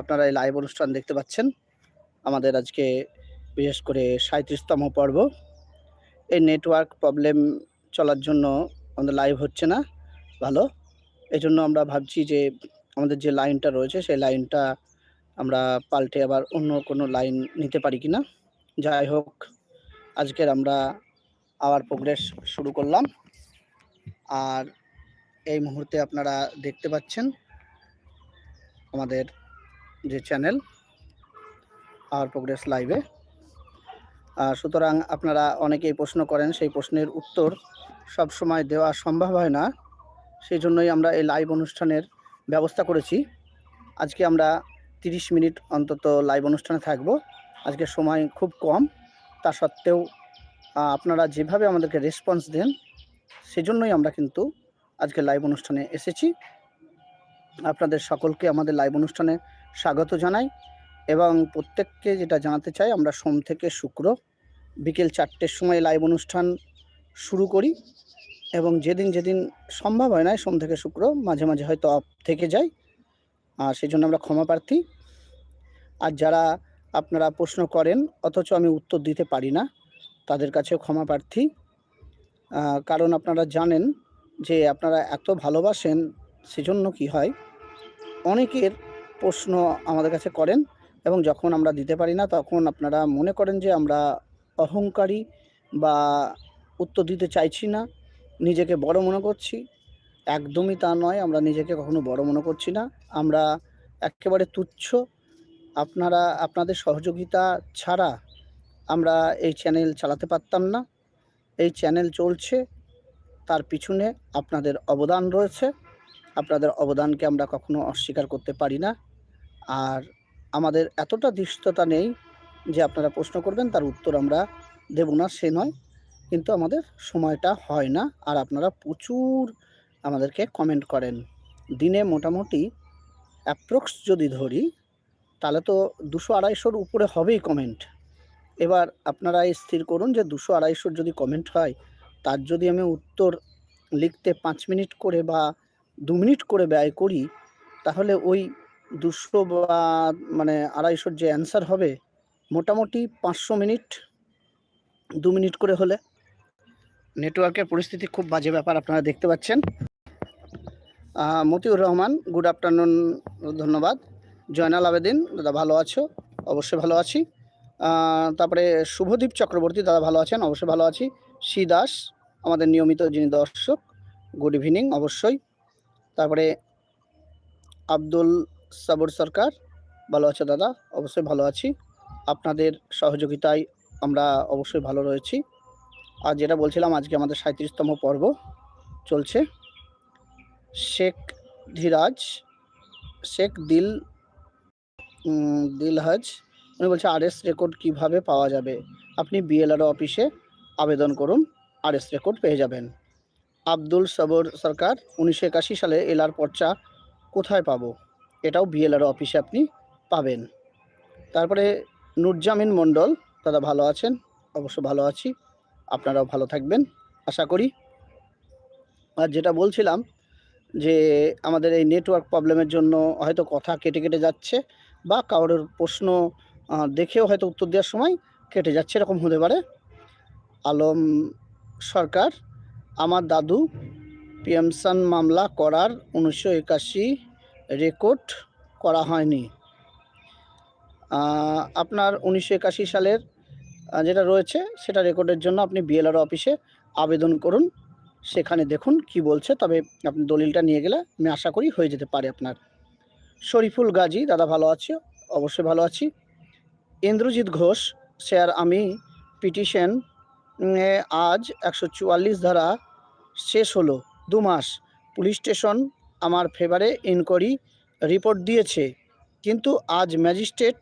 আপনারা এই লাইভ অনুষ্ঠান দেখতে পাচ্ছেন। আমাদের আজকে বিশেষ করে সাঁত্রিশতম পর্ব। এই নেটওয়ার্ক প্রবলেম চলার জন্য আমাদের লাইভ হচ্ছে না। ভালো। এই জন্য আমরা ভাবছি যে আমাদের যে লাইনটা রয়েছে, সেই লাইনটা আমরা পাল্টে আবার অন্য কোনো লাইন নিতে পারি কি না যাই হোক, আজকের আমরা আবার প্রোগ্রেস শুরু করলাম। আর এই মুহূর্তে আপনারা দেখতে পাচ্ছেন আমাদের যে চ্যানেল আওয়ার প্রোগ্রেস লাইভে সুতরাং আপনারা অনেকেই প্রশ্ন করেন, সেই প্রশ্নের উত্তর সব সময় দেওয়া সম্ভব হয় না। সেই জন্যই আমরা এই লাইভ অনুষ্ঠানের ব্যবস্থা করেছি। আজকে আমরা 30 মিনিট অন্তত লাইভ অনুষ্ঠানে থাকব। আজকে সময় খুব কম। তা সত্ত্বেও আপনারা যেভাবে আমাদেরকে রেসপন্স দেন, সেজন্যই আমরা কিন্তু আজকে লাইভ অনুষ্ঠানে এসেছি। আপনাদের সকলকে আমাদের লাইভ অনুষ্ঠানে স্বাগত জানাই এবং প্রত্যেককে যেটা জানাতে চাই, আমরা সোম থেকে শুক্র বিকেল চারটের সময় লাইভ অনুষ্ঠান শুরু করি এবং যেদিন যেদিন সম্ভব হয় না সোম থেকে শুক্র, মাঝে মাঝে হয়তো অফ থেকে যায় আর সেই জন্য আমরা ক্ষমা প্রার্থী। আর যারা আপনারা প্রশ্ন করেন, অথচ আমি উত্তর দিতে পারি না, তাদের কাছেও ক্ষমা প্রার্থী। কারণ আপনারা জানেন যে আপনারা এত ভালোবাসেন, সেজন্য কি হয়, অনেকের প্রশ্ন আমাদের কাছে করেন এবং যখন আমরা দিতে পারি না, তখন আপনারা মনে করেন যে আমরা অহংকারী বা উত্তর দিতে চাইছি না। নিজেকে বড় মনে করছি। একদমই তা নয়, আমরা নিজেকে কখনো বড় মনে করছি না। আমরা একেবারে তুচ্ছ। আপনারা, আপনাদের সহযোগিতা ছাড়া আমরা এই চ্যানেল চালাতে পারতাম না। এই চ্যানেল চলছে, তার পিছনে আপনাদের অবদান রয়েছে। আপনাদের অবদানকে আমরা কখনো অস্বীকার করতে পারি না। আর আমাদের এতটা দৃষ্টতা নেই যে আপনারা প্রশ্ন করবেন, তার উত্তর আমরা দেব না, সে নয়। কিন্তু আমাদের সময়টা হয় না, আর আপনারা প্রচুর আমাদেরকে কমেন্ট করেন। দিনে মোটামুটি অ্যাপ্রক্স যদি ধরি, তাহলে তো দুশো আড়াইশোর উপরে হবেই কমেন্ট এবার আপনারা স্থির করুন যে দুশো আড়াইশোর যদি কমেন্ট হয়, তার যদি আমি উত্তর লিখতে পাঁচ মিনিট করে বা দু মিনিট করে ব্যয় করি, তাহলে ওই দুশো বা মানে আড়াইশোর যে অ্যান্সার হবে, মোটামুটি পাঁচশো মিনিট, দু মিনিট করে হলে। নেটওয়ার্কের পরিস্থিতি খুব বাজে ব্যাপার আপনারা দেখতে পাচ্ছেন। মতিউর রহমান গুড আফটারনুন ধন্যবাদ। জয়নাল আবেদিন, দাদা ভালো আছো? অবশ্যই ভালো আছি। তারপরে শুভদীপ চক্রবর্তী, দাদা ভালো আছেন? অবশ্যই ভালো আছি। শ্রী দাস, আমাদের নিয়মিত যিনি দর্শক গুড ইভিনিং অবশ্যই। তারপরে আব্দুল সাবর সরকার, ভালো আছে দাদা? অবশ্যই ভালো আছি। আপনাদের সহযোগিতায় আমরা অবশ্যই ভালো রয়েছি। আর যেটা বলছিলাম, আজকে আমাদের সাঁত্রিশতম পর্ব চলছে। শেখ ধীরাজ, শেখ দিল দিলহাজ, উনি বলছে, আরএস রেকর্ড কীভাবে পাওয়া যাবে? আপনি বিএলআর অফিসে আবেদন করুন, আরএস রেকর্ড পেয়ে যাবেন। আব্দুল সবর সরকার, উনিশশো একাশি সালে এলআর পর্চা কোথায় পাবো? এটাও বিএলআর অফিসে আপনি পাবেন। তারপরে নুরজামিন মণ্ডল, দাদা ভালো আছেন? অবশ্য ভালো আছি, আপনারাও ভালো থাকবেন, আশা করি। আর যেটা বলছিলাম যে আমাদের এই নেটওয়ার্ক প্রবলেমের জন্য হয়তো কথা কেটে কেটে যাচ্ছে বা কারোর প্রশ্ন দেখেও হয়তো উত্তর দেওয়ার সময় কেটে যাচ্ছে, এরকম হতে পারে। আলম সরকার, আমার দাদু পিএমসান মামলা করার উনিশশো একাশি রেকর্ড করা হয়নি। আপনার উনিশশো একাশি সালের যেটা রয়েছে, সেটা রেকর্ডের জন্য আপনি বিএলআর অফিসে আবেদন করুন। সেখানে দেখুন কি বলছে, তবে আপনি দলিলটা নিয়ে গেলে আমি আশা করি হয়ে যেতে পারে আপনার। শরীফুল গাজী, দাদা ভালো আছে? অবশ্যই ভালো আছি। ইন্দ্রজিৎ ঘোষ, স্যার আমি, পিটিশন আজ একশো চুয়াল্লিশ ধারা শেষ হলো, দু মাস। পুলিশ স্টেশন, আমার ফেভারে ইনকোয়ারি রিপোর্ট দিয়েছে, কিন্তু আজ ম্যাজিস্ট্রেট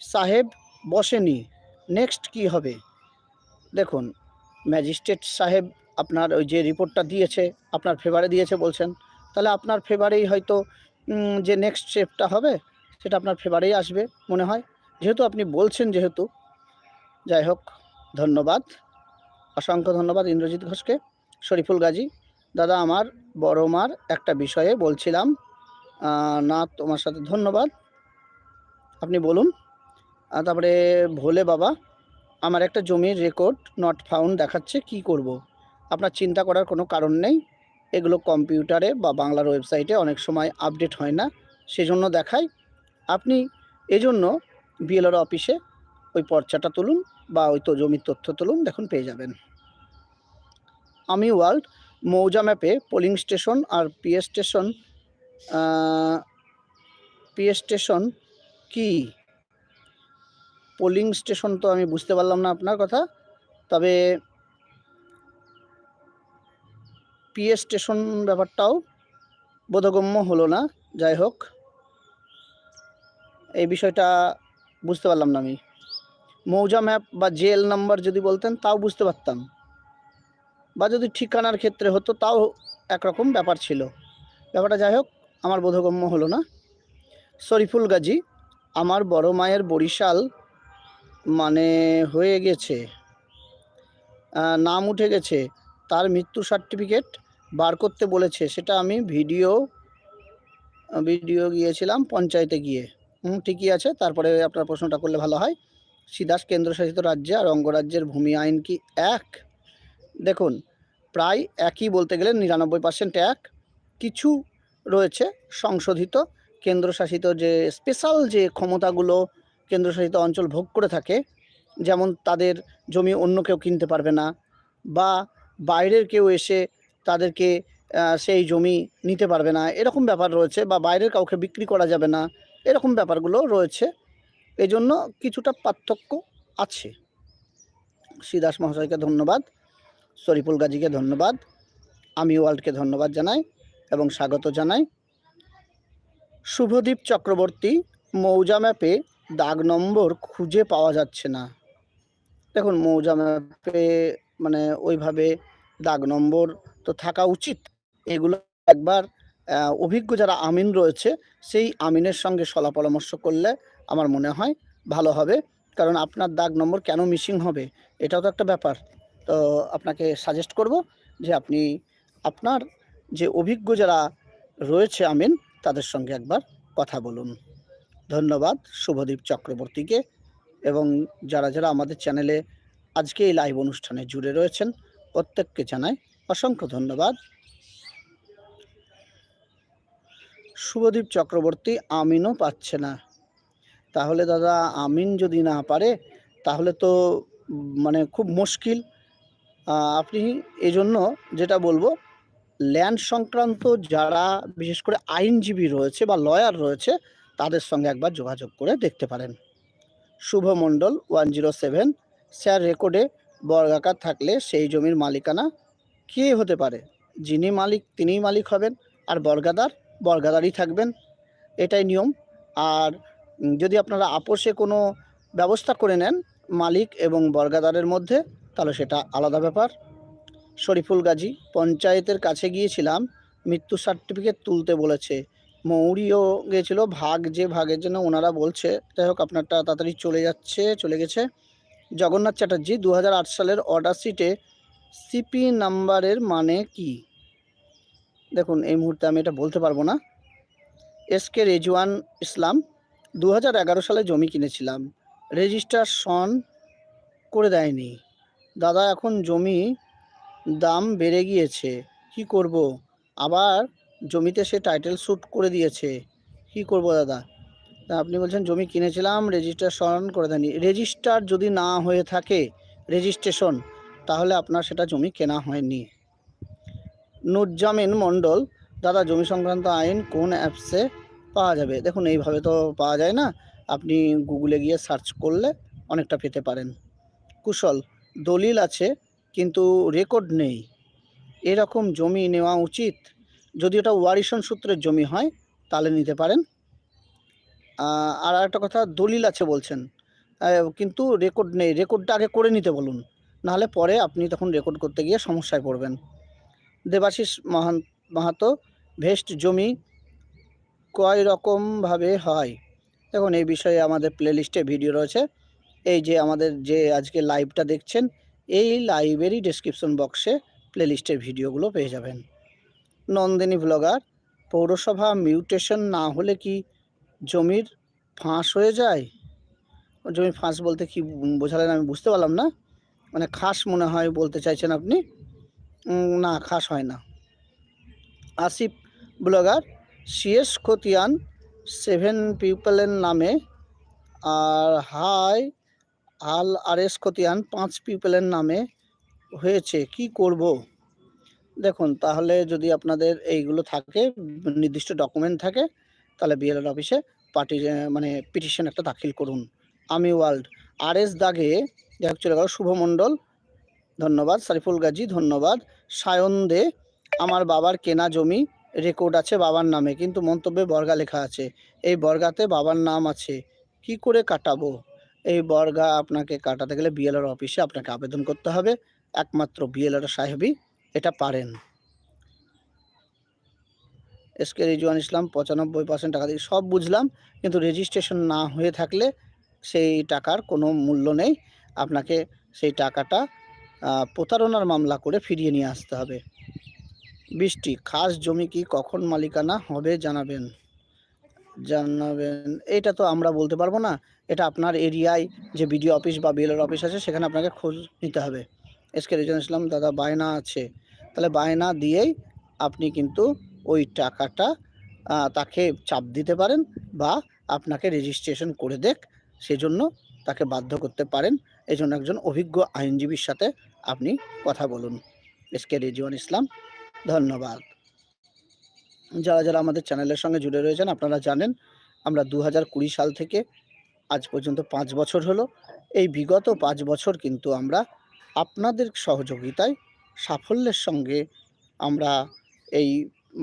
সাহেব বসেনি। নেক্সট কি হবে? দেখুন ম্যাজিস্ট্রেট সাহেব আপনার ওই যে রিপোর্টটা দিয়েছে, আপনার ফেভারে দিয়েছে বলছেন। তাহলে আপনার ফেভারেই হয়তো যে নেক্সট স্টেপটা হবে, সেটা আপনার ফেভারেই আসবে মনে হয়। যেহেতু আপনি বলছেন যেহেতু। যাই হোক, ধন্যবাদ। অসংখ্য ধন্যবাদ ইন্দ্রজিৎ ঘোষকে। শরীফুল গাজী, দাদা আমার, বড় মার একটা বিষয়ে বলছিলাম। না তোমার সাথে, ধন্যবাদ। আপনি বলুন। তারপরে, ভোলে বাবা, আমার একটা জমির রেকর্ড নট ফাউন্ড দেখাচ্ছে, কি করব। আপনার চিন্তা করার কোনো কারণ নেই। এগুলো কম্পিউটারে বা বাংলার ওয়েবসাইটে অনেক সময় আপডেট হয় না। সেজন্য দেখায় আপনি এজন্য বিএলআর অফিসে ওই পর্চাটা তুলুন বা ওই তো জমির তথ্য তুলুন, দেখুন পেয়ে যাবেন। আমি ওয়ার্ল্ড মৌজা ম্যাপে পোলিং স্টেশন আর পিএ স্টেশন পিএ স্টেশন কি? পোলিং স্টেশন তো আমি বুঝতে পারলাম না আপনার কথা, তবে পিএ স্টেশন ব্যাপারটাও বোধগম্য হলো না, যাই হোক। এই বিষয়টা বুঝতে পারলাম না আমি। মৌজা ম্যাপ বা জেল নাম্বার যদি বলতেন, তাও বুঝতে পারতাম। বা যদি ঠিকানার ক্ষেত্রে হতো, তাও একরকম ব্যাপার ছিল। ব্যাপারটা যাই হোক আমার বোধগম্য হলো না। শরীফুল গাজী আমার বড় মায়ের বরিশাল মানে হয়ে গেছে নাম উঠে গেছে। তার মৃত্যু সার্টিফিকেট বার করতে বলেছে, সেটা আমি ভিডিও ভিডিও গিয়েছিলাম পঞ্চায়েতে গিয়ে। হুম, ঠিকই আছে, তারপরে আপনার প্রশ্নটা করলে ভালো হয়। সিদাস কেন্দ্রশাসিত রাজ্যে আর অঙ্গরাজ্যের ভূমি আইন কি এক? দেখুন, প্রায় একই বলতে গেলে নিরানব্বই পার্সেন্ট এক। কিছু রয়েছে, সংশোধিত, কেন্দ্রশাসিত যে স্পেশাল যে ক্ষমতাগুলো কেন্দ্রশাসিত অঞ্চল ভোগ করে থাকে, যেমন তাদের জমি অন্য কেউ কিনতে পারবে না বা বাইরের কেউ এসে তাদেরকে সেই জমি নিতে পারবে না, এরকম ব্যাপার রয়েছে বা বাইরের কাউকে বিক্রি করা যাবে না, এরকম ব্যাপারগুলো রয়েছে। এজন্য কিছুটা পার্থক্য আছে। শ্রীদাস মহাশয়কে ধন্যবাদ শরীফুল গাজীকে ধন্যবাদ, আমি ওয়ার্ল্ডকে ধন্যবাদ জানাই। এবং স্বাগত জানাই। শুভদীপ চক্রবর্তী মৌজা ম্যাপে দাগ নম্বর খুঁজে পাওয়া যাচ্ছে না। দেখুন, মৌজা ম্যাপে মানে ওইভাবে দাগ নম্বর তো থাকা উচিত। এগুলো একবার অভিজ্ঞ যারা আমিন রয়েছে, সেই আমিনের সঙ্গে সলা পরামর্শ করলে আমার মনে হয় ভালো হবে। কারণ আপনার দাগ নম্বর কেন মিসিং হবে? এটাও তো একটা ব্যাপার। তো আপনাকে সাজেস্ট করব যে আপনি আপনার যে অভিজ্ঞ যারা রয়েছে আমিন, তাদের সঙ্গে একবার কথা বলুন। ধন্যবাদ শুভদীপ চক্রবর্তীকে এবং যারা যারা আমাদের চ্যানেলে আজকে এই লাইভ অনুষ্ঠানে জুড়ে রয়েছেন, প্রত্যেককে জানাই অসংখ্য ধন্যবাদ। শুভদীপ চক্রবর্তী আমিনও পাচ্ছে না। তাহলে দাদা, আমিন যদি না পারে, তাহলে তো মানে খুব মুশকিল। আপনি এই জন্য যেটা বলব ল্যান্ড সংক্রান্ত যারা বিশেষ করে আইনজীবী রয়েছে বা লয়ার রয়েছে, তাদের সঙ্গে একবার যোগাযোগ করে দেখতে পারেন। Subho Mondal one zero seven, sir রেকর্ডে বর্গাকার থাকলে সেই জমির মালিকানা কে হতে পারে? যিনি মালিক, তিনিই মালিক হবেন, আর বর্গাদার, বর্গাদারই থাকবেন। এটাই নিয়ম। আর যদি আপনারা আপোষে কোনো ব্যবস্থা করে নেন মালিক এবং বর্গাদারের মধ্যে, তাহলে সেটা আলাদা ব্যাপার। শরীফুল গাজী, পঞ্চায়েতের কাছে গিয়েছিলাম, মৃত্যু সার্টিফিকেট তুলতে বলেছে। মৌরিও গিয়েছিল, ভাগ যে ভাগের জন্য ওনারা বলছে, যাই হোক, আপনারটা তাড়াতাড়ি চলে যাচ্ছে, চলে গেছে। জগন্নাথ চ্যাটার্জি দু হাজার আট সালের অর্ডার সিটে সিপি নাম্বারের মানে কি? দেখুন, এই মুহূর্তে আমি এটা বলতে পারব না। এস কে রেজওয়ান ইসলাম দু হাজার এগারো সালে জমি কিনেছিলাম। রেজিস্টার সন করে দেয়নি। দাদা, এখন জমি দাম বেড়ে গিয়েছে। কি করব? আবার জমিতে সে টাইটেল শ্যুট করে দিয়েছে। কি করব দাদা? আপনি বলছেন, জমি কিনেছিলাম রেজিস্ট্রেশন করে দেয়নি রেজিস্টার যদি না হয়ে থাকে রেজিস্ট্রেশন তাহলে আপনার সেটা জমি কেনা হয়নি। নুরজামিন মণ্ডল, দাদা, জমি সংক্রান্ত আইন কোন অ্যাপসে পাওয়া যাবে? দেখুন, এইভাবে তো পাওয়া যায় না। আপনি গুগলে গিয়ে সার্চ করলে অনেকটা পেতে পারেন। কুশল, দলিল আছে কিন্তু রেকর্ড নেই। এরকম জমি নেওয়া উচিত। যদি ওটা ওয়ারিশন সূত্রের জমি হয়, তাহলে নিতে পারেন। আর একটা কথা, দলিল আছে বলছেন। কিন্তু রেকর্ড নেই। রেকর্ডটা আগে করে নিতে বলুন। নাহলে পরে আপনি তখন রেকর্ড করতে গিয়ে সমস্যায় পড়বেন। দেবাশিস মহান, মাহাতো, ভেস্ট জমি কয় রকমভাবে হয়? দেখুন, এই বিষয়ে আমাদের প্লেলিস্টে ভিডিও রয়েছে। এই যে আমাদের যে আজকে লাইভটা দেখছেন এই লাইভেরই ডেসক্রিপশন বক্সে প্লেলিস্টের ভিডিওগুলো পেয়ে যাবেন। নন্দিনী ব্লগার পৌরসভা মিউটেশন না হলে কি জমির ফাঁস হয়ে যায়? জমির ফাঁস বলতে কি বোঝালেন আমি বুঝতে পারলাম না। মানে খাস মনে হয় বলতে চাইছেন আপনি? না, খাস হয় না। আসিফ ব্লগার সিএস খতিয়ান সেভেন পিপলের নামে, আর হাই আল আর এস খতিয়ান পাঁচ পিপলের নামে হয়েছে। কি করব? দেখুন, তাহলে যদি আপনাদের এইগুলো থাকে, নির্দিষ্ট ডকুমেন্ট থাকে, তাহলে বিএলআর অফিসে পার্টি মানে পিটিশন একটা দাখিল করুন। আমি ওয়ার্ল্ড আর এস দাগে যাই হোক চলে গেল শুভমণ্ডল। ধন্যবাদ, সারিফুল গাজী, ধন্যবাদ। সায়ন দে, আমার বাবার কেনা জমি রেকর্ড আছে বাবার নামে, কিন্তু মন্তব্যে বর্গা লেখা আছে। এই বর্গাতে বাবার নাম আছে। কি করে কাটাবো? এই বর্গা আপনাকে কাটাতে গেলে বিএলআর অফিসে আপনাকে আবেদন করতে হবে। একমাত্র বিএলআর সাহেবই এটা পারেন। এসকে রিজওয়ান ইসলাম পঁচানব্বই পার্সেন্ট টাকা দিয়ে সব বুঝলাম, কিন্তু রেজিস্ট্রেশন না হয়ে থাকলে সেই টাকার কোনো মূল্য নেই। আপনাকে সেই টাকাটা প্রতারণার মামলা করে ফিরিয়ে নিয়ে আসতে হবে। বৃষ্টি, খাস জমি কি কখন মালিকানা হবে জানাবেন। জানাবেন। এটা তো আমরা বলতে পারব না। এটা আপনার এরিয়ায় যে বিডিও অফিস বা বিএলআর অফিস আছে, সেখানে আপনাকে খোঁজ নিতে হবে। এসকে রিজন ইসলাম, দাদা বায়না আছে। তাহলে বায়না দিয়েই আপনি কিন্তু ওই টাকাটা তাকে চাপ দিতে পারেন বা আপনাকে রেজিস্ট্রেশন করে দেখ, সেজন্য তাকে বাধ্য করতে পারেন। এই জন্য একজন অভিজ্ঞ আইনজীবীর সাথে আপনি কথা বলুন। এসকে রেজিওয়ান ইসলাম, ধন্যবাদ। যারা যারা আমাদের চ্যানেলের সঙ্গে জুড়ে রয়েছেন, আপনারা জানেন আমরা দু হাজার কুড়ি সাল থেকে আজ পর্যন্ত পাঁচ বছর হলো। এই বিগত পাঁচ বছর কিন্তু আমরা আপনাদের সহযোগিতায়, সাফল্যের সঙ্গে আমরা এই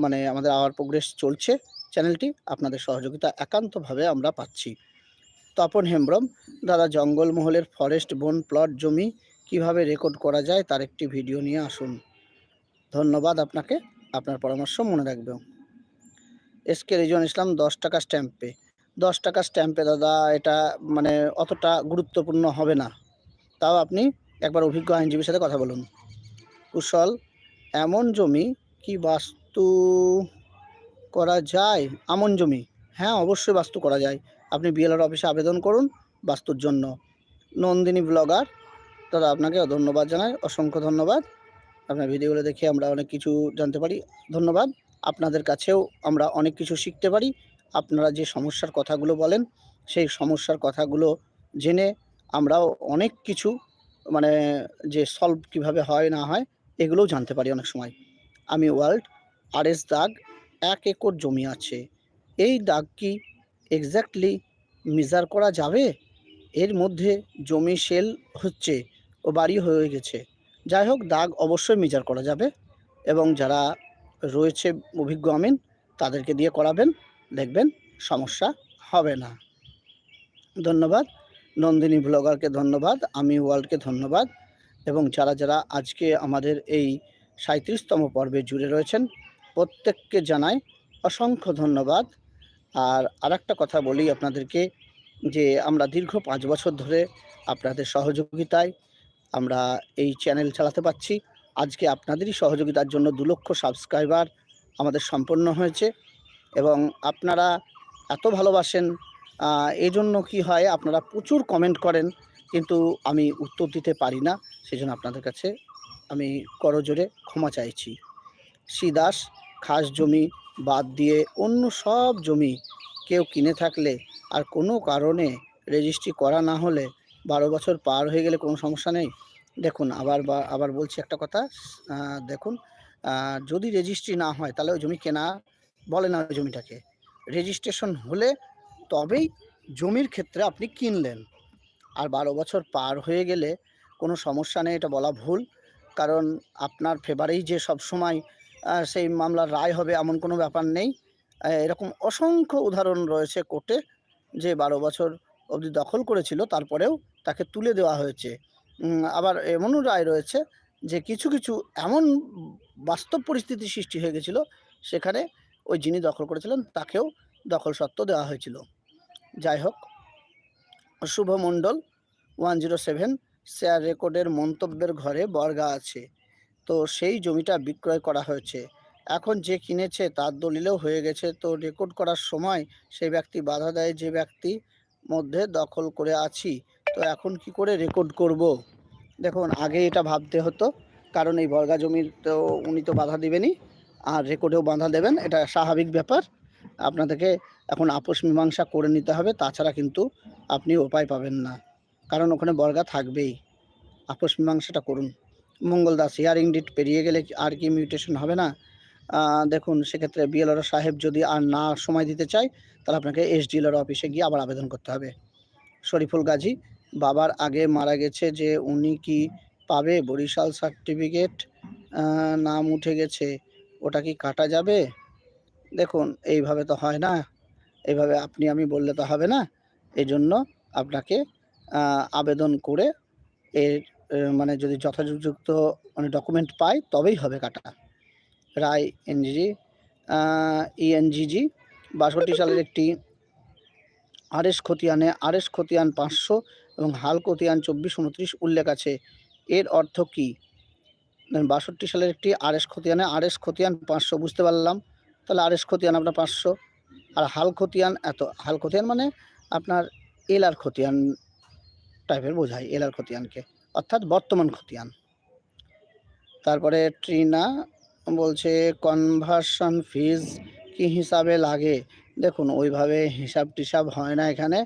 মানে আমাদের আওয়ার প্রোগ্রেস চলছে। চ্যানেলটি আপনাদের সহযোগিতা একান্তভাবে আমরা পাচ্ছি। তপন হেমব্রম, দাদা জঙ্গলমহলের ফরেস্ট বন প্লট জমি কীভাবে রেকর্ড করা যায় তার একটি ভিডিও নিয়ে আসুন। ধন্যবাদ আপনাকে। আপনার পরামর্শ মনে রাখবে এসকে রিজন ইসলাম দশ টাকা স্ট্যাম্পে দশ টাকা স্ট্যাম্পে দাদা, এটা মানে অতটা গুরুত্বপূর্ণ হবে না। তাও আপনি একবার অভিজ্ঞ আইনজীবীর সাথে কথা বলুন। কুশল, এমন জমি কি বাস্তু করা যায়? আমন জমি? হ্যাঁ অবশ্যই বাস্তু করা যায়। আপনি বিএলআর অফিসে আবেদন করুন বাস্তুর জন্য। নন্দিনী ব্লগার, দাদা আপনাকে ধন্যবাদ জানাই। অসংখ্য ধন্যবাদ। আপনার ভিডিওগুলো দেখে আমরা অনেক কিছু জানতে পারি। ধন্যবাদ। আপনাদের কাছেও আমরা অনেক কিছু শিখতে পারি। আপনারা যে সমস্যার কথাগুলো বলেন, সেই সমস্যার কথাগুলো জেনে আমরাও অনেক কিছু মানে যে সলভ কীভাবে হয় না হয়, এগুলোও জানতে পারি অনেক সময়। আমি ওয়ার্ল্ড আর এস দাগ এক একর জমি আছে। এই দাগ কি এক্স্যাক্টলি মেজার করা যাবে? এর মধ্যে জমি সেল হচ্ছে ও বাড়ি হয়ে গেছে। যাই হোক, দাগ অবশ্যই মেজার করা যাবে এবং যারা রয়েছে অভিজ্ঞ আমিন, তাদেরকে দিয়ে করাবেন, দেখবেন সমস্যা হবে না। ধন্যবাদ। নন্দিনী ব্লগারকে ধন্যবাদ, আমি ওয়ার্ল্ডকে ধন্যবাদ এবং যারা যারা আজকে আমাদের এই সাঁত্রিশতম পর্বে জুড়ে রয়েছেন, প্রত্যেককে জানাই অসংখ্য ধন্যবাদ। আর আরেকটা কথা বলি আপনাদেরকে, যে আমরা দীর্ঘ পাঁচ বছর ধরে আপনাদের সহযোগিতায় আমরা এই চ্যানেল চালাতে পারছি। আজকে আপনাদেরই সহযোগিতার জন্য দু লক্ষ সাবস্ক্রাইবার আমাদের সম্পন্ন হয়েছে এবং আপনারা এত ভালোবাসেন এজন্য কি হয় আপনারা প্রচুর কমেন্ট করেন, কিন্তু আমি উত্তর দিতে পারি না সেই জন্য আপনাদের কাছে আমি করজোরে ক্ষমা চাইছি। শ্রীদাস খাস জমি বাদ দিয়ে অন্য সব জমি কেউ কিনে থাকলে আর কোনো কারণে রেজিস্ট্রি করা না হলে বারো বছর পার হয়ে গেলে কোনো সমস্যা নেই? দেখুন, আবার আবার বলছি একটা কথা। দেখুন যদি রেজিস্ট্রি না হয়, তাহলে ওই জমি কেনা বলে না ওই জমিটাকে। রেজিস্ট্রেশন হলে তবেই জমির ক্ষেত্রে আপনি কিনলেন। আর বারো বছর পার হয়ে গেলে কোনো সমস্যা নেই, এটা বলা ভুল। কারণ আপনার ফেভারেই যে সব সময় সেই মামলার রায় হবে এমন কোনো ব্যাপার নেই। এরকম অসংখ্য উদাহরণ রয়েছে কোর্টে যে বারো বছর অবধি দখল করেছিল, তারপরেও তাকে তুলে দেওয়া হয়েছে। আবার এমনও রায় রয়েছে যে কিছু কিছু এমন বাস্তব পরিস্থিতি সৃষ্টি হয়ে গেছিল, সেখানে ওই যিনি দখল করেছিলেন তাকেও দখল সত্ত্ব দেওয়া হয়েছিল। যাই হোক, Subho Mondal one zero seven share রেকর্ডের মন্তব্যের ঘরে বর্গা আছে। তো সেই জমিটা বিক্রয় করা হয়েছে। এখন যে কিনেছে তার দলিলেও হয়ে গেছে। তো রেকর্ড করার সময় সেই ব্যক্তি বাধা দেয় যে ব্যক্তি মধ্যে দখল করে আছি। তো এখন কি করে রেকর্ড করব? দেখুন, আগে এটা ভাবতে হতো, কারণ এই বর্গা জমির তো উনি তো বাধা দেবেনই, আর রেকর্ডেও বাধা দেবেন, এটা স্বাভাবিক ব্যাপার। আপনাদেরকে এখন আপোষ মীমাংসা করে নিতে হবে, তাছাড়া কিন্তু আপনি উপায় পাবেন না, কারণ ওখানে বর্গা থাকবেই। আপোষ মীমাংসাটা করুন। মঙ্গল দাস হিয়ারিং ডিট পেরিয়ে গেলে আর কি মিউটেশন হবে না? দেখুন, সেক্ষেত্রে বিএলআর সাহেব যদি আর না সময় দিতে চায়, তাহলে আপনাকে এসডিএলআর অফিসে গিয়ে আবার আবেদন করতে হবে। শরীফুল গাজী বাবার আগে মারা গেছে যে উনি কি পাবে? বরিশাল সার্টিফিকেট নাম উঠে গেছে। ওটা কি কাটা যাবে? দেখুন, এইভাবে তো হয় না। এইভাবে আপনি আমি বললে তো হবে না। এই জন্য আপনাকে আবেদন করে এর মানে যদি যথাযুক্ত মানে ডকুমেন্ট পায় তবেই হবে কাটা। রায় এনজিজি ইএনজিজি, বাষট্টি সালের একটি আরএস খতিয়ানে আরএস খতিয়ান পাঁচশো এবং হাল খতিয়ান চব্বিশ উনত্রিশ উল্লেখ আছে। এর অর্থ কি? বাষট্টি সালের একটি আরএস খতিয়ানে আরএস খতিয়ান পাঁচশো, বুঝতে পারলাম। তাহলে আরএস খতিয়ান আপনার পাঁচশো। আর হাল খতিয়ান এত হাল খতিয়ান মানে আপনার এল আর খতিয়ান টাইপের বোঝায় এল আর খতিয়ানকে। অর্থাৎ বর্তমান খতিয়ান। তারপরে ট্রিনা বলছে কনভার্সন ফিজ কি হিসাবে লাগে? দেখুন, ওইভাবে হিসাব টিসাব হয় না এখানে।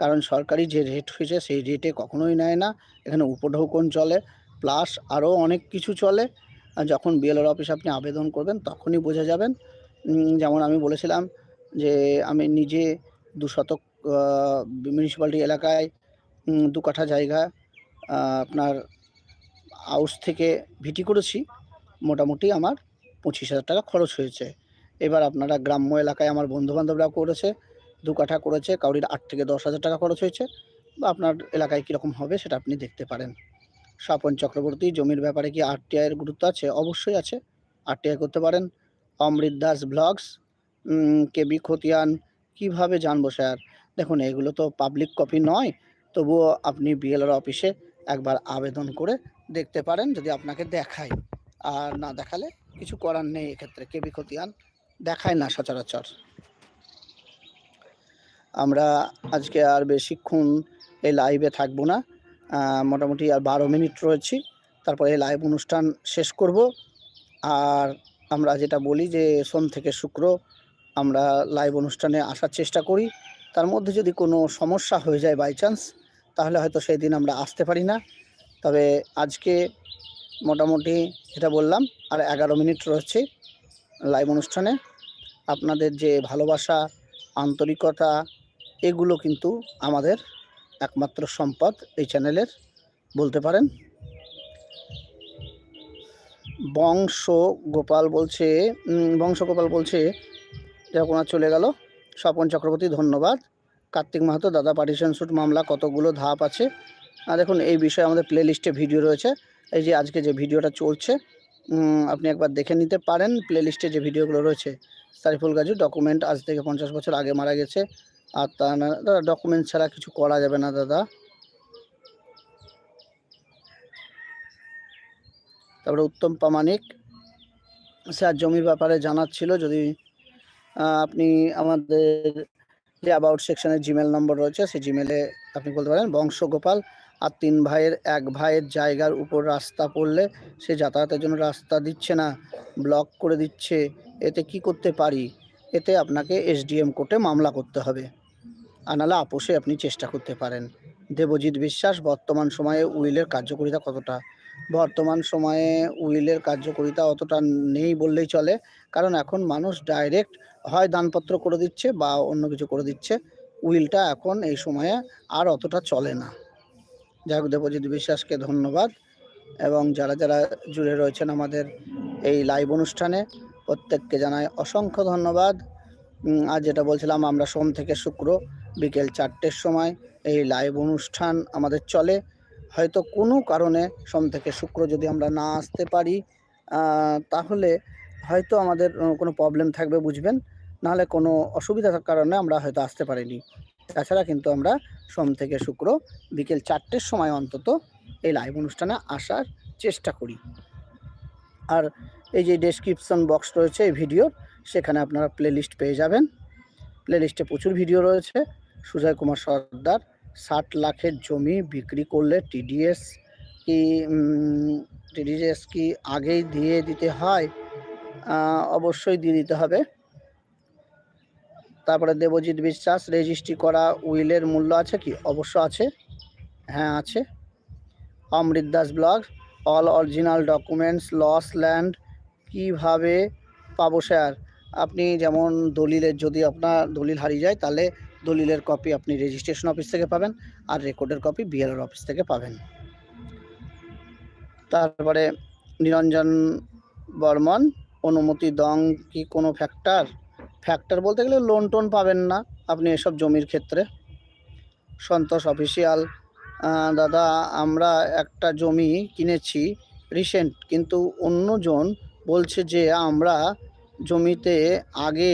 কারণ সরকারি যে রেট হয়েছে, সেই রেটে কখনোই নেয় না। এখানে উপঢৌকন চলে প্লাস আরও অনেক কিছু চলে। যখন বিএলআর অফিস আপনি আবেদন করবেন, তখনই বোঝা যাবেন। যেমন আমি বলেছিলাম যে, আমি নিজে দু শতক মিউনিসিপ্যালিটি এলাকায় দু কাঠা জায়গা আপনার হাউস থেকে ভিটি করেছি। মোটামুটি আমার পঁচিশ হাজার টাকা খরচ হয়েছে। এবার আপনারা গ্রাম্য এলাকায় আমার বন্ধুবান্ধবরা করেছে। দু কাঠা করেছে, কাউরির আট থেকে দশ হাজার টাকা খরচ হয়েছে, বা আপনার এলাকায় কীরকম হবে সেটা আপনি দেখতে পারেন। স্বপন চক্রবর্তী, জমির ব্যাপারে কি আরটিআইয়ের গুরুত্ব আছে? অবশ্যই আছে। আর আরটিআই করতে পারেন। Amrit Das blogs. K B খতিয়ান, কীভাবে জানব স্যার? দেখুন, এগুলো তো পাবলিক কপি নয়, তবুও আপনি বিএলআর অফিসে একবার আবেদন করে দেখতে পারেন, যদি আপনাকে দেখায়। আর না দেখালে কিছু করার নেই এক্ষেত্রে। কেবি খতিয়ান, দেখায় না সচরাচর। আমরা আজকে আর বেশিক্ষণ এই লাইভে থাকব না। মোটামুটি আর বারো মিনিট রয়েছি। তারপরে এই লাইভ অনুষ্ঠান শেষ করব। আর আমরা যেটা বলি যে, সোম থেকে শুক্র আমরা লাইভ অনুষ্ঠানে আসার চেষ্টা করি। তার মধ্যে যদি কোনো সমস্যা হয়ে যায় বাই চান্স তাহলে হয়তো সেই দিন আমরা আসতে পারি না। তবে আজকে মোটামুটি যেটা বললাম, আর এগারো মিনিট রয়েছে লাইভ অনুষ্ঠানে। আপনাদের যে ভালোবাসা, আন্তরিকতা এগুলো কিন্তু আমাদের একমাত্র সম্পদ এই চ্যানেলের, বলতে পারেন। বংশ গোপাল বলছে বংশ গোপাল বলছে যখন আর চলে গেল। স্বপন চক্রবর্তী, ধন্যবাদ। কার্তিক মাহাতো, দাদা পার্টিশন শ্যুট মামলা, কতগুলো ধাপ আছে। আর দেখুন, এই বিষয়ে আমাদের প্লে লিস্টে ভিডিও রয়েছে। এই যে আজকে যে ভিডিওটা চলছে আপনি একবার দেখে নিতে পারেন। প্লে লিস্টে যে ভিডিওগুলো রয়েছে, সারিফুল গাজী ডকুমেন্ট আজ থেকে পঞ্চাশ বছর আগে মারা গেছে। আর তা না, দাদা ডকুমেন্ট ছাড়া কিছু করা যাবে না, দাদা। তারপরে উত্তম প্রামাণিক স্যার জমির ব্যাপারে জানার ছিল যদি আপনি আমাদের যে অ্যাবাউট সেকশনের জিমেল নম্বর রয়েছে, সেই জিমেলে আপনি বলতে পারেন, বংশগোপাল আর তিন ভাইয়ের এক ভাইয়ের জায়গার উপর রাস্তা পড়লে সে যাতায়াতের জন্য রাস্তা দিচ্ছে না ব্লক করে দিচ্ছে। এতে কি করতে পারি? এতে আপনাকে এসডিএম কোর্টে মামলা করতে হবে। আর নাহলে আপোষে আপনি চেষ্টা করতে পারেন। দেবজিৎ বিশ্বাস, বর্তমান সময়ে উইলের কার্যকারিতা কতটা? বর্তমান সময়ে উইলের কার্যকারিতা অতটা নেই বললেই চলে, কারণ এখন মানুষ ডাইরেক্ট হয় দানপত্র করে দিচ্ছে বা অন্য কিছু করে দিচ্ছে। উইলটা এখন এই সময়ে আর অতটা চলে না। যাই হোক, দেবজিৎ বিশ্বাসকে ধন্যবাদ এবং যারা যারা জুড়ে রয়েছেন আমাদের এই লাইভ অনুষ্ঠানে, প্রত্যেককে জানাই অসংখ্য ধন্যবাদ। আর যেটা বলছিলাম, আমরা সোম থেকে শুক্র বিকেল চারটের সময় এই লাইভ অনুষ্ঠান আমাদের চলে। হয়তো কোনো কারণে সোম থেকে শুক্র যদি আমরা না আসতে পারি তাহলে হয়তো আমাদের কোনো প্রবলেম থাকবে বুঝবেন। নাহলে কোনো অসুবিধার কারণে আমরা হয়তো আসতে পারিনি। তাছাড়া কিন্তু আমরা সোম থেকে শুক্র বিকেল চারটের সময় অন্তত এই লাইভ অনুষ্ঠানে আসার চেষ্টা করি। আর এই যে ডেসক্রিপশন বক্স রয়েছে এই ভিডিওর সেখানে আপনারা প্লেলিস্ট পেয়ে যাবেন। প্লেলিস্টে প্রচুর ভিডিও রয়েছে। সুজয় কুমার সর্দার, ষাট লাখের জমি বিক্রি করলে টিডিএস কি টিডিএস কি আগেই দিয়ে দিতে হয়? অবশ্যই দিয়ে দিতে হবে। তারপরে দেবজিৎ বিশ্বাস রেজিস্ট্রি করা উইলের মূল্য আছে কি? অবশ্য আছে। হ্যাঁ আছে। Amrit Das blog all original documents loss land কীভাবে পাবো স্যার আপনি যেমন দলিলের, যদি আপনার দলিল হারিয়ে যায়, তাহলে দলিলের কপি আপনি রেজিস্ট্রেশন অফিস থেকে পাবেন আর রেকর্ডের কপি বিএলআর অফিস থেকে পাবেন। তারপরে নিরঞ্জন বর্মন, অনুমতি দং কি কোনো ফ্যাক্টর ফ্যাক্টর বলতে গেলে লোন টোন পাবেন না আপনি এসব জমির ক্ষেত্রে। সন্তোষ অফিসিয়াল দাদা, আমরা একটা জমি কিনেছি রিসেন্ট কিন্তু অন্যজন বলছে যে আমরা জমিতে আগে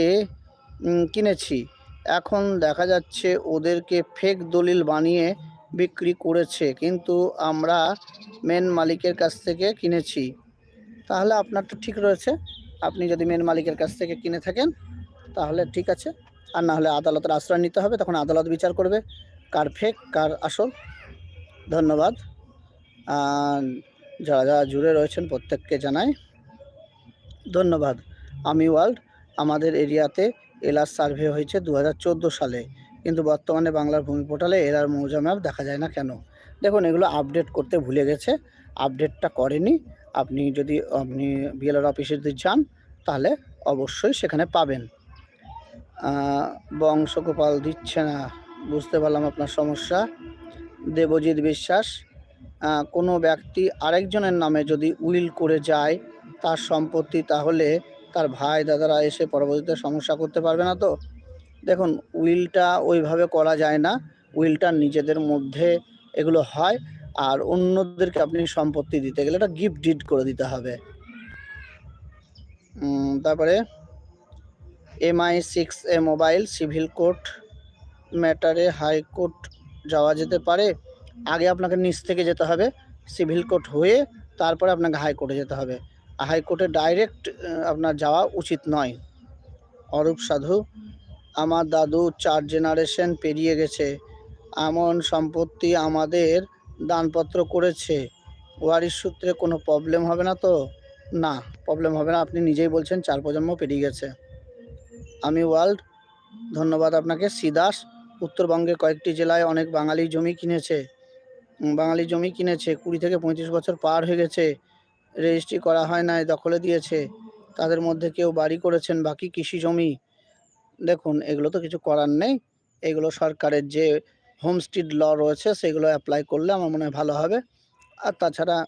কিনেছি। এখন দেখা যাচ্ছে ওদেরকে ফেক দলিল বানিয়ে বিক্রি করেছে, কিন্তু আমরা মেন মালিকের কাছ থেকে কিনেছি। তাহলে আপনার তো ঠিক রয়েছে। আপনি যদি মেন মালিকের কাছ থেকে কিনে থাকেন, তাহলে ঠিক আছে। আর না হলে আদালতের আশ্রয় নিতে হবে, তখন আদালত বিচার করবে কার ফেক কার আসল। ধন্যবাদ। যারা যারা জুড়ে রয়েছেন, প্রত্যেককে জানাই ধন্যবাদ। আমি ওয়ার্ল্ড, আমাদের এরিয়াতে এলার সার্ভে হয়েছে দু হাজার চোদ্দ সালে। কিন্তু বর্তমানে বাংলার ভূমি পোর্টালে এরার মৌজা ম্যাপ দেখা যায় না কেন? দেখুন, এগুলো আপডেট করতে ভুলে গেছে। আপডেটটা করেনি। আপনি যদি, আপনি বিএলআর অফিসে যদি যান, তাহলে অবশ্যই সেখানে পাবেন। বংশগোপাল দিচ্ছে না। বুঝতে পারলাম আপনার সমস্যা। দেবজিৎ বিশ্বাস কোনো ব্যক্তি আরেকজনের নামে যদি উইল করে যায়, তার সম্পত্তি তাহলে তার ভাই, দাদারা এসে পরবর্তীতে সমস্যা করতে পারবে না তো? দেখুন, উইলটা ওইভাবে করা যায় না। উইলটা নিজেদের মধ্যে এগুলো হয় আর অন্যদেরকে আপনি সম্পত্তি দিতে গেলে এটা গিফট ডিড করে দিতে হবে। তারপরে MI six A mobile, civil court ম্যাটারে high court যাওয়া যেতে পারে। আগে আপনাকে নিচ থেকে যেতে হবে, সিভিল কোর্ট হয়ে তারপরে আপনাকে হাইকোর্টে যেতে হবে। হাইকোর্টে ডাইরেক্ট আপনার যাওয়া উচিত নয়। অরূপ সাধু, আমার দাদু চার জেনারেশন পেরিয়ে গেছে। এমন সম্পত্তি আমাদের দানপত্র করেছে। ওয়ারিশ সূত্রে কোনো প্রবলেম হবে না তো? না প্রবলেম হবে না। আপনি নিজেই বলছেন চার প্রজন্ম পেরিয়ে গেছে। আমি ওয়ার্ল্ড, ধন্যবাদ আপনাকে। সিদাস উত্তরবঙ্গে কয়েকটি জেলায় অনেক বাঙালি জমি কিনেছে। বাঙালি জমি কিনেছে, কুড়ি থেকে পঁয়ত্রিশ বছর পার হয়ে গেছে। রেজিস্ট্রি করা হয় নাই, দখলে দিয়েছে। তাদের মধ্যে কেউ বাড়ি করেছেন, বাকি কৃষি জমি। দেখুন, এগুলো তো কিছু করার নেই। এগুলো সরকারের যে হোমস্টিড ল রয়েছে, সেগুলো অ্যাপ্লাই করলে আমার মনে হয় ভালো হবে। আর তাছাড়া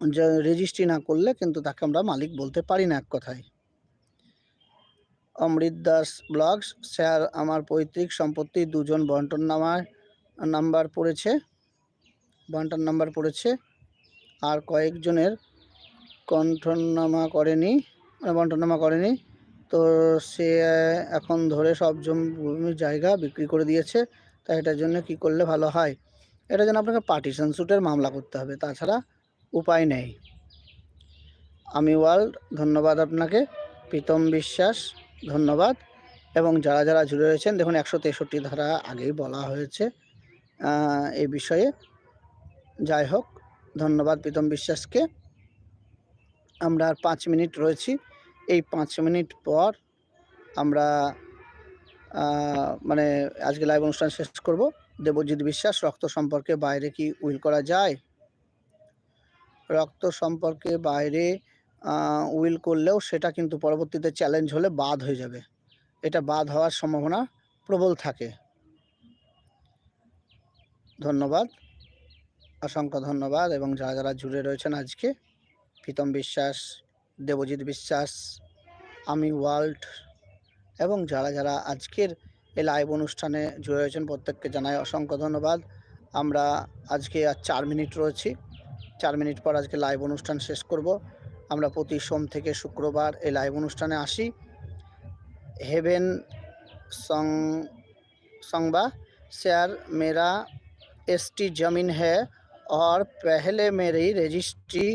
যে রেজিস্ট্রি না করলে কিন্তু তাকে আমরা মালিক বলতে পারি না এক কথায়। অমৃত দাস ব্লগস, স্যার আমার পৈতৃক সম্পত্তি দুজন বন্টন নামার, নাম্বার পড়েছে। বন্টন নাম্বার পড়েছে। আর কয়েকজনের কণ্ঠনামা করেনি মানে বন্টনামা করেনি। তো সে এখন ধরে সব জমি জায়গা বিক্রি করে দিয়েছে। তাই এটার জন্য কি করলে ভালো হয়? এটার জন্য আপনাকে পার্টিশন স্যুটের মামলা করতে হবে, তাছাড়া উপায় নেই। আমি ওয়ার্ল্ড, ধন্যবাদ আপনাকে। প্রীতম বিশ্বাস, ধন্যবাদ। এবং যারা যারা জুড়ে রয়েছেন, দেখুন একশো তেষট্টি ধারা আগেই বলা হয়েছে এই বিষয়ে। যাই হোক ধন্যবাদ প্রীতম বিশ্বাসকে। আমরা আর পাঁচ মিনিট রয়েছি। এই পাঁচ মিনিট পর আমরা মানে আজকে লাইভ অনুষ্ঠান শেষ করব। দেবজিৎ বিশ্বাস, রক্ত সম্পর্কে বাইরে কি উইল করা যায়? রক্ত সম্পর্কে বাইরে উইল করলেও সেটা কিন্তু পরবর্তীতে চ্যালেঞ্জ হলে বাদ হয়ে যাবে। এটা বাদ হওয়ার সম্ভাবনা প্রবল থাকে। ধন্যবাদ। অসংখ্য ধন্যবাদ এবং যারা যারা জুড়ে রয়েছেন আজকে, প্রীতম বিশ্বাস, দেবজিৎ বিশ্বাস, আমি ওয়ার্ল্ড এবং যারা যারা আজকের এই লাইভ অনুষ্ঠানে জুড়ে রয়েছেন, প্রত্যেককে জানাই অসংখ্য ধন্যবাদ। আমরা আজকে আর চার মিনিট রয়েছি। চার মিনিট পর আজকে লাইভ অনুষ্ঠান শেষ করব। আমরা প্রতি সোম থেকে শুক্রবার এই লাইভ অনুষ্ঠানে আসি। হেভেন সং সংবা শেয়ার মেরা এসটি জমিন হ্যাঁ और पहले मेरी रजिस्ट्री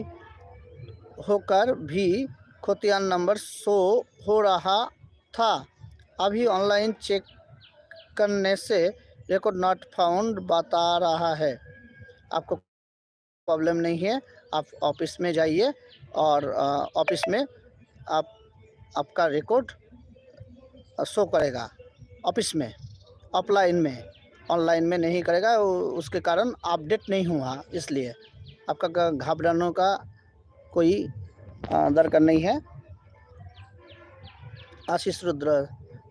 होकर भी खतियान नंबर शो हो रहा था। अभी ऑनलाइन चेक करने से रिकॉर्ड नॉट फाउंड बता रहा है। आपको प्रॉब्लम नहीं है, आप ऑफ़िस में जाइए और ऑफ़िस में आप, आपका रिकॉर्ड शो करेगा। ऑफ़िस में ऑफलाइन में। ऑनलाइन में नहीं करेगा वो- उसके कारण अपडेट नहीं हुआ इसलिए आपका ग- घबराने का कोई अ, दरकार नहीं है আশিস রুদ্র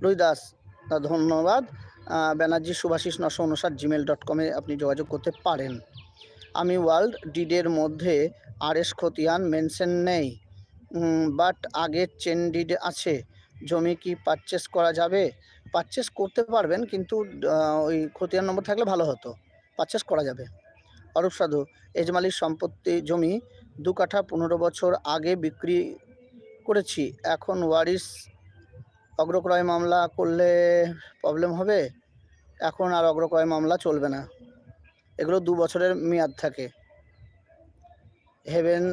রুই দাস আহ, ধন্যবাদ আহ, ব্যানার্জি সুভাষিস নশো উনষাট জিমেল ডট কমে আপনি যোগাযোগ করতে পারেন আমি ওয়ার্ল্ড ডিডের মধ্যে আর এস খতিয়ান মেনশন নেই বাট আগের চেন ডিড আছে জমি কি পারচেস করা যাবে পারচেস করতে পারবেন, কিন্তু ওই খতিয়ান নম্বর থাকলে ভালো হতো। পারচেস করা যাবে। অরূপ সাধু, এজমালির সম্পত্তি জমি দু কাঠা পনেরো বছর আগে বিক্রি করেছি। এখন ওয়ারিস অগ্রক্রয় মামলা করলে প্রবলেম হবে? এখন আর অগ্রক্রয় মামলা চলবে না। এগুলো দু বছরের মেয়াদ থাকে। হেভেন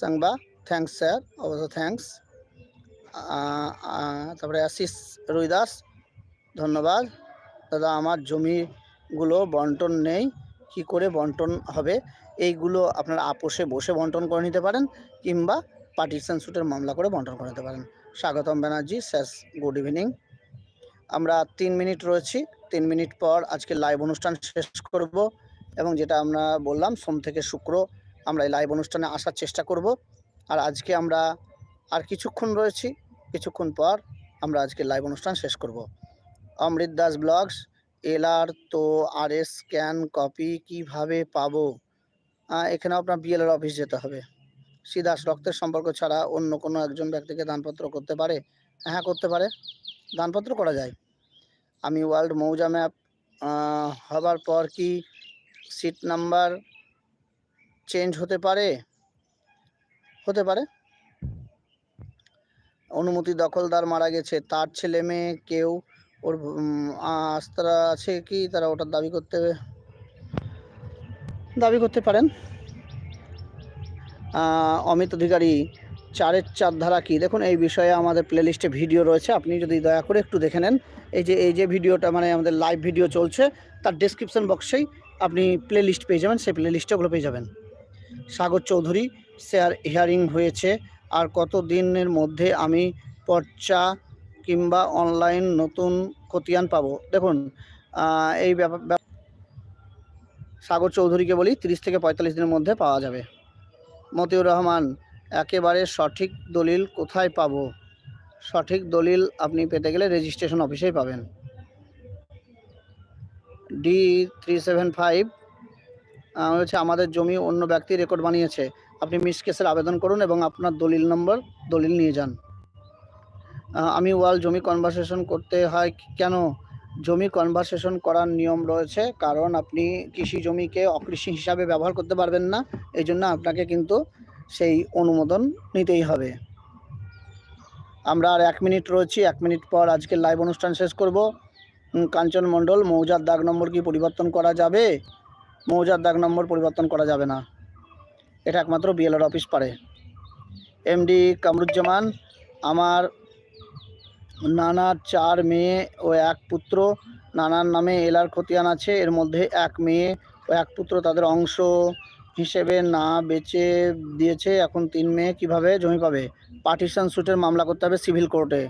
সাংবা থ্যাংকস স্যার অবশ্য থ্যাংকস তারপরে আশিস রুইদাস, ধন্যবাদ। দাদা, আমার জমিগুলো বন্টন নেই, কি করে বন্টন হবে? এইগুলো আপনারা আপোষে বসে বন্টন করে নিতে পারেন, কিংবা পার্টিশন সুটের মামলা করে বন্টন করে নিতে পারেন। স্বাগতম ব্যানার্জি স্যাস গুড ইভিনিং। আমরা তিন মিনিট রয়েছি, তিন মিনিট পর আজকে লাইভ অনুষ্ঠান শেষ করব, এবং যেটা আমরা বললাম, সোম থেকে শুক্র আমরা এই লাইভ অনুষ্ঠানে আসার চেষ্টা করব। আর আজকে আমরা আর কিছুক্ষণ রয়েছি কিছুক্ষণ পর আমরা আজকে লাইভ অনুষ্ঠান শেষ করব। অমৃত দাস ব্লগস, এলআর তো আর এস স্ক্যান কপি কীভাবে পাবো? এখানেও আপনার বিএলআর অফিস যেতে হবে। সিদাস, রক্তের সম্পর্ক ছাড়া অন্য কোনো একজন ব্যক্তিকে দানপত্র করতে পারে? হ্যাঁ করতে পারে। দানপত্র করা যায়। আমি ওয়ার্ল্ড মৌজা ম্যাপ হবার পর কি সিট নাম্বার চেঞ্জ হতে পারে? হতে পারে। অনুমতি দখলদার মারা গেছে। তার ছেলে মেয়ে কেউ ওর আস্তারা আছে কি? তারা ওটার দাবি করতে দাবি করতে পারেন। অমিত অধিকারী, চারের চার ধারা কি? দেখুন, এই বিষয়ে আমাদের প্লেলিস্টে ভিডিও রয়েছে। আপনি যদি দয়া করে একটু দেখে নেন। এই যে এই যে ভিডিওটা মানে আমাদের লাইভ ভিডিও চলছে, তার ডেসক্রিপশন বক্সেই আপনি প্লেলিস্ট পেয়ে যাবেন। সেই প্লেলিস্টে ওগুলো পেয়ে যাবেন। সাগর চৌধুরী শেয়ার হিয়ারিং হয়েছে। আর কত দিনের মধ্যে আমি পর্চা কিংবা অনলাইন নতুন খতিয়ান পাবো? দেখুন এই ব্যাপার ব্যাপ- সাগর চৌধুরীকে বলি তিরিশ থেকে পঁয়তাল্লিশ দিনের মধ্যে পাওয়া যাবে। মতিউর রহমান, একেবারে সঠিক দলিল কোথায় পাবো? সঠিক দলিল আপনি পেতে গেলে রেজিস্ট্রেশন অফিসেই পাবেন। ডি থ্রি সেভেন ফাইভ হচ্ছে আমাদের জমি অন্য ব্যক্তি রেকর্ড বানিয়েছে। আপনি মিস কেসের আবেদন করুন এবং আপনার দলিল নম্বর দলিল নিয়ে যান। আমি ওয়াল জমি কনভারসেশন করতে হয় কেন? জমি কনভারসেশন করার নিয়ম রয়েছে, কারণ আপনি কৃষি জমিকে অকৃষি হিসাবে ব্যবহার করতে পারবেন না, এই জন্য আপনাকে কিন্তু সেই অনুমোদন নিতেই হবে। আমরা আর এক মিনিট রয়েছি, এক মিনিট পর আজকের লাইভ অনুষ্ঠান শেষ করব। কাঞ্চন মণ্ডল, মৌজার দাগ নম্বর কি পরিবর্তন করা যাবে? মৌজার দাগ নম্বর পরিবর্তন করা যাবে না। এটা একমাত্র বিএলআর অফিস পারে। এমডি কামরুজ্জামান, আমার নানার চার মেয়ে ও এক পুত্র। নানার নামে এলার খতিয়ান আছে, এর মধ্যে এক মেয়ে ও এক পুত্র তাদের অংশ হিসেবে না বেচে দিয়েছে। এখন তিন মেয়ে কীভাবে জমি পাবে? পার্টিশন সুটের মামলা করতে হবে সিভিল কোর্টে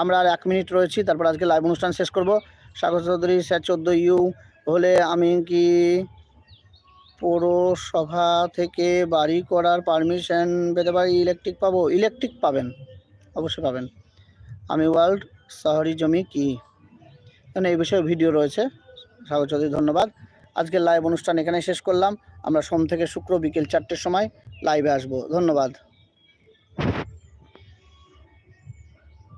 আমরা আর এক মিনিট রয়েছি, তারপর আজকে লাইভ অনুষ্ঠান শেষ করব। সাগর চৌধুরী, স্যার চোদ্দ ইউ, হলে আমি কি পৌরসভা থেকে বাড়ি করার পারমিশন পেতে পারি? ইলেকট্রিক পাবো? ইলেকট্রিক পাবেন, অবশ্যই পাবেন। আমি ওয়ার্ল্ড শহরি জমি কি? এখানে এই বিষয়ে ভিডিও রয়েছে। সাগর চৌধুরী, ধন্যবাদ। আজকে লাইভ অনুষ্ঠান এখানে শেষ করলাম। আমরা সোম থেকে শুক্র বিকেল চারটের সময় লাইভে আসব। ধন্যবাদ।